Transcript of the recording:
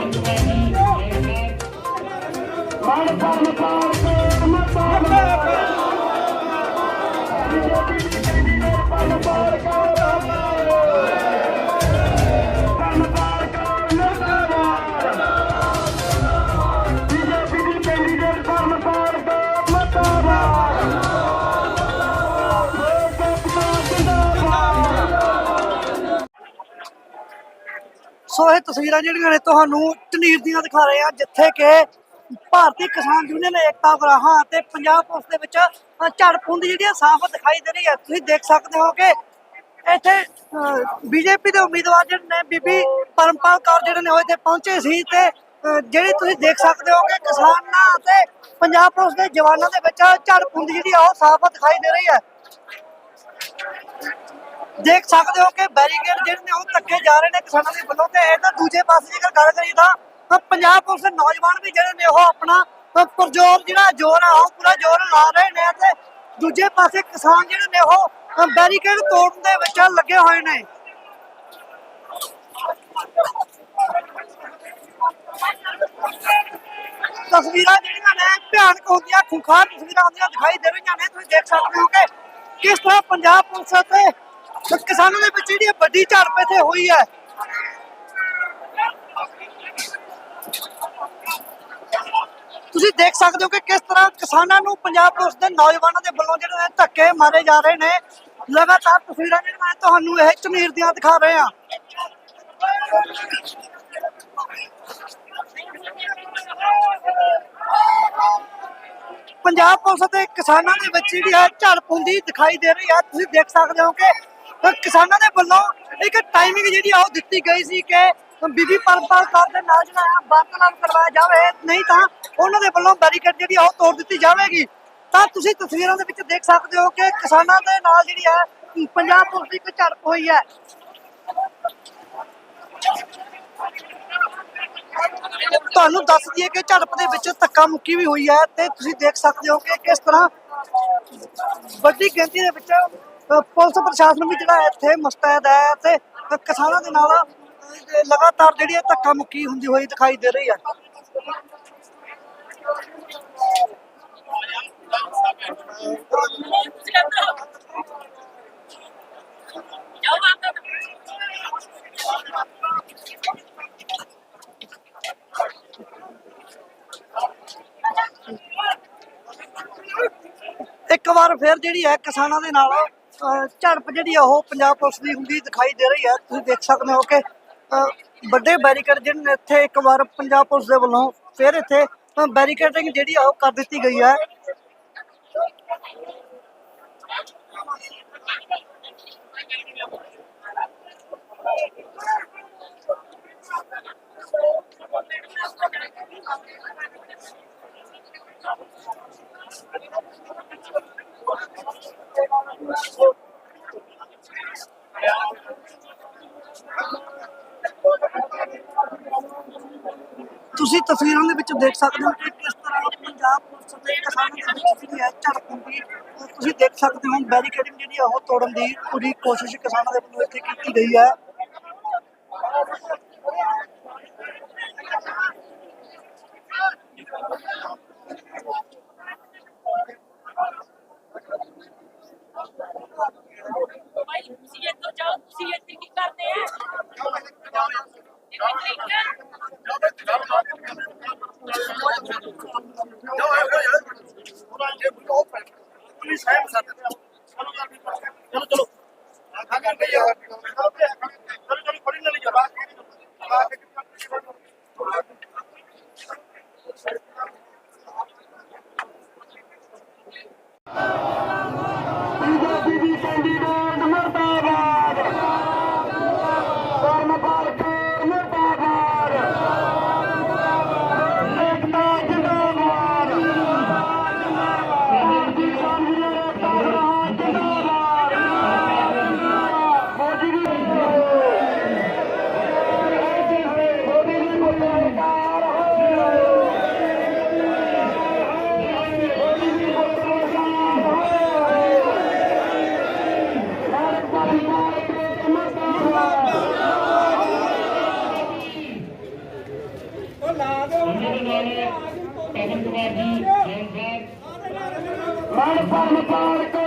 Mark, Mark, Mark, Mark, Mark, Mark, ਸੋ ਇਹ ਤਸਵੀਰਾਂ ਜਿਹੜੀਆਂ ਨੇ ਤੁਹਾਨੂੰ ਝਨੀਰ ਦੀਆਂ ਦਿਖਾ ਰਹੇ ਆ ਜਿੱਥੇ ਕਿ ਭਾਰਤੀ ਕਿਸਾਨ ਯੂਨੀਅਨ ਏਕਤਾ ਗਰਾਹਾਂ ਅਤੇ ਪੰਜਾਬ ਪੁਲਿਸ ਦੇ ਵਿੱਚ ਅ, ਜਿਹੜੀ ਆ ਸਾਫ਼ ਦਿਖਾਈ ਦੇ ਰਹੀ ਹੈ ਤੁਸੀਂ ਦੇਖ ਸਕਦੇ ਹੋ ਕਿ ਇੱਥੇ ਬੀਜੇਪੀ ਦੇ ਉਮੀਦਵਾਰ ਜਿਹੜੇ ਨੇ ਬੀਬੀ ਪਰਮਪਾਲ ਕੌਰ ਜਿਹੜੇ ਨੇ ਉਹ ਇੱਥੇ ਪਹੁੰਚੇ ਸੀ ਤੇ ਅ, ਜਿਹੜੀ ਤੁਸੀਂ ਦੇਖ ਸਕਦੇ ਹੋ ਕਿ ਕਿਸਾਨਾਂ ਅਤੇ ਪੰਜਾਬ ਪੁਲਿਸ ਦੇ ਜਵਾਨਾਂ ਦੇ ਵਿੱਚ ਝੜਪੁੰਦੀ ਜਿਹੜੀ ਆ ਉਹ ਸਾਫ਼ ਦਿਖਾਈ ਦੇ ਰਹੀ ਹੈ। ਦੇਖ ਸਕਦੇ ਹੋ ਕਿ ਬੈਰੀਕੇਡ ਜਿਹੜੇ ਨੇ ਉਹ ਧੱਕੇ ਜਾ ਰਹੇ ਨੇ ਕਿਸਾਨਾਂ ਦੇ ਵੱਲੋਂ ਤੇ ਇਹਦਾ ਦੂਜੇ ਪਾਸੇ ਜੇਕਰ ਗੱਲ ਕਰੀਏ ਤਾਂ ਤਾਂ ਪੰਜਾਬ ਪੁਲਿਸ ਦੇ ਨੌਜਵਾਨ ਵੀ ਜਿਹੜੇ ਨੇ ਉਹ ਆਪਣਾ ਅ, ਜਿਹੜਾ ਜ਼ੋਰ ਆ ਉਹ ਪੂਰਾ ਜ਼ੋਰ ਲਾ ਰਹੇ ਨੇ ਤੇ ਦੂਜੇ ਪਾਸੇ ਕਿਸਾਨ ਜਿਹੜੇ ਨੇ ਉਹ ਬੈਰੀਕੇਡ ਤੋੜਨ ਦੇ ਵਿੱਚ ਲੱਗੇ ਹੋਏ ਨੇ। ਤਸਵੀਰਾਂ ਜਿਹੜੀਆਂ ਨੇ ਭਿਆਨਕ ਹੁੰਦੀਆਂ ਖੁਖਾਰ ਤਸਵੀਰਾਂ ਹੁੰਦੀਆਂ ਦਿਖਾਈ ਦੇ ਰਹੀਆਂ ਨੇ। ਤੁਸੀਂ ਦੇਖ ਸਕਦੇ ਹੋ ਕਿ ਕਿਸ ਤਰ੍ਹਾਂ ਪੰਜਾਬ ਪੁਲਿਸ ਤੇ ਕਿਸਾਨਾਂ ਦੇ ਵਿੱਚ ਜਿਹੜੀ ਵੱਡੀ ਝੜਪ ਇੱਥੇ ਹੋਈ ਹੈ। ਤੁਸੀਂ ਦੇਖ ਸਕਦੇ ਹੋ ਕਿ ਕਿਸ ਤਰ੍ਹਾਂ ਕਿਸਾਨਾਂ ਨੂੰ ਪੰਜਾਬ ਪੁਲਿਸ ਦੇ ਨੌਜਵਾਨਾਂ ਦੇ ਵੱਲੋਂ ਜਿਹੜੇ ਧੱਕੇ ਮਾਰੇ ਜਾ ਰਹੇ ਨੇ। ਲਗਾਤਾਰ ਤਸਵੀਰਾਂ ਜਿਹੜੀਆਂ ਮੈਂ ਤੁਹਾਨੂੰ ਇਹ ਝਨੀਰ ਦੀਆਂ ਦਿਖਾ ਰਹੇ ਹਾਂ। ਪੰਜਾਬ ਪੁਲਿਸ ਤੇ ਕਿਸਾਨਾਂ ਦੇ ਵਿੱਚ ਜਿਹੜੀ ਹੈ ਝੜਪ ਹੁੰਦੀ ਦਿਖਾਈ ਦੇ ਰਹੀ ਹੈ। ਤੁਸੀਂ ਦੇਖ ਸਕਦੇ ਹੋ ਕਿ ਕਿਸਾਨਾਂ ਦੇ ਵੱਲੋਂ ਇੱਕ ਟਾਈਮਿੰਗ ਜਿਹੜੀ ਆ ਉਹ ਦਿੱਤੀ ਗਈ ਸੀ ਕਿ ਬੀਬੀ ਪਰਪਾਲ ਕੌਰ ਦੇ ਨਾਲ ਜਿਹੜਾ ਵਾਰਤਾਲਾਪ ਕਰਵਾਇਆ ਜਾਵੇ। ਨਹੀਂ ਤਾਂ ਉਹਨਾਂ ਦੇ ਵੱਲੋਂ ਬੈਰੀਕੇਡ ਜਿਹੜੀ ਆ ਉਹ ਤੋੜ ਦਿੱਤੀ ਜਾਵੇਗੀ। ਤਾਂ ਤੁਸੀਂ ਤਸਵੀਰਾਂ ਦੇ ਵਿੱਚ ਦੇਖ ਸਕਦੇ ਹੋ ਕਿ ਕਿਸਾਨਾਂ ਦੇ ਨਾਲ ਜਿਹੜੀ ਹੈ ਪੰਜਾਬ ਪੁਲਿਸ ਦੀ ਇੱਕ ਝੜਪ ਹੋਈ ਹੈ। ਤੁਹਾਨੂੰ ਦੱਸ ਦਈਏ ਕਿ ਝੜਪ ਦੇ ਵਿੱਚ ਧੱਕਾ ਮੁੱਕੀ ਵੀ ਹੋਈ ਹੈ ਤੇ ਤੁਸੀਂ ਦੇਖ ਸਕਦੇ ਹੋ ਕਿ ਕਿਸ ਤਰ੍ਹਾਂ ਵੱਡੀ ਗਿਣਤੀ ਦੇ ਵਿੱਚ ਪੁਲਿਸ ਪ੍ਰਸ਼ਾਸਨ ਵੀ ਜਿਹੜਾ ਇੱਥੇ ਮੁਸਤੈਦ ਹੈ ਤੇ ਕਿਸਾਨਾਂ ਦੇ ਨਾਲ ਲਗਾਤਾਰ ਜਿਹੜੀ ਹੈ ਧੱਕਾ ਮੁੱਕੀ ਹੁੰਦੀ ਹੋਈ ਦਿਖਾਈ ਦੇ ਰਹੀ ਹੈ। ਇੱਕ ਵਾਰ ਫਿਰ ਜਿਹੜੀ ਹੈ ਕਿਸਾਨਾਂ ਦੇ ਨਾਲ ਝੜਪ ਜਿਹੜੀ ਆ ਉਹ ਪੰਜਾਬ ਪੁਲਿਸ ਦੀ ਹੁੰਦੀ ਦਿਖਾਈ ਦੇ ਰਹੀ ਹੈ ਤੁਸੀਂ ਦੇਖ ਸਕਦੇ ਹੋ ਕਿ ਵੱਡੇ ਬੈਰੀਕੇਡ ਜਿਹੜੇ ਨੇ ਇੱਥੇ ਇੱਕ ਵਾਰ ਪੰਜਾਬ ਪੁਲਿਸ ਦੇ ਵੱਲੋਂ ਫਿਰ ਇੱਥੇ ਬੈਰੀਕੇਡਿੰਗ ਜਿਹੜੀ ਆ ਉਹ ਕਰ ਦਿੱਤੀ ਗਈ ਹੈ ਤੁਸੀਂ ਤਸਵੀਰਾਂ ਦੇ ਵਿੱਚ ਦੇਖ ਸਕਦੇ ਹੋ ਕਿ ਕਿਸ ਤਰ੍ਹਾਂ ਪੰਜਾਬ ਪੁਲਿਸ ਤੇ ਕਿਸਾਨਾਂ ਦੇ ਵਿੱਚ ਜਿਹੜੀ ਹੈ ਝੜਪ ਹੁੰਦੀ ਤੁਸੀਂ ਦੇਖ ਸਕਦੇ ਹੋ ਬੈਰੀਕੇਡਿੰਗ ਜਿਹੜੀ ਆ ਉਹ ਤੋੜਨ ਦੀ ਪੂਰੀ ਕੋਸ਼ਿਸ਼ ਕਿਸਾਨਾਂ ਦੇ ਵੱਲੋਂ ਇੱਥੇ ਕੀਤੀ ਗਈ ਹੈ ਭਾਈ ਤੁਸੀਂ ਇੱਥੋਂ ਜਾਓ ਤੁਸੀਂ ਇੱਥੇ ਕੀ ਕਰਦੇ ਆ ਚਲੋ ਚਲੋ ਤਰੀਕਾ ਹੈ? ਕੁਮਾਰ ਜੀ ਜੈਨ ਸਾਹਿਬ Palma Park.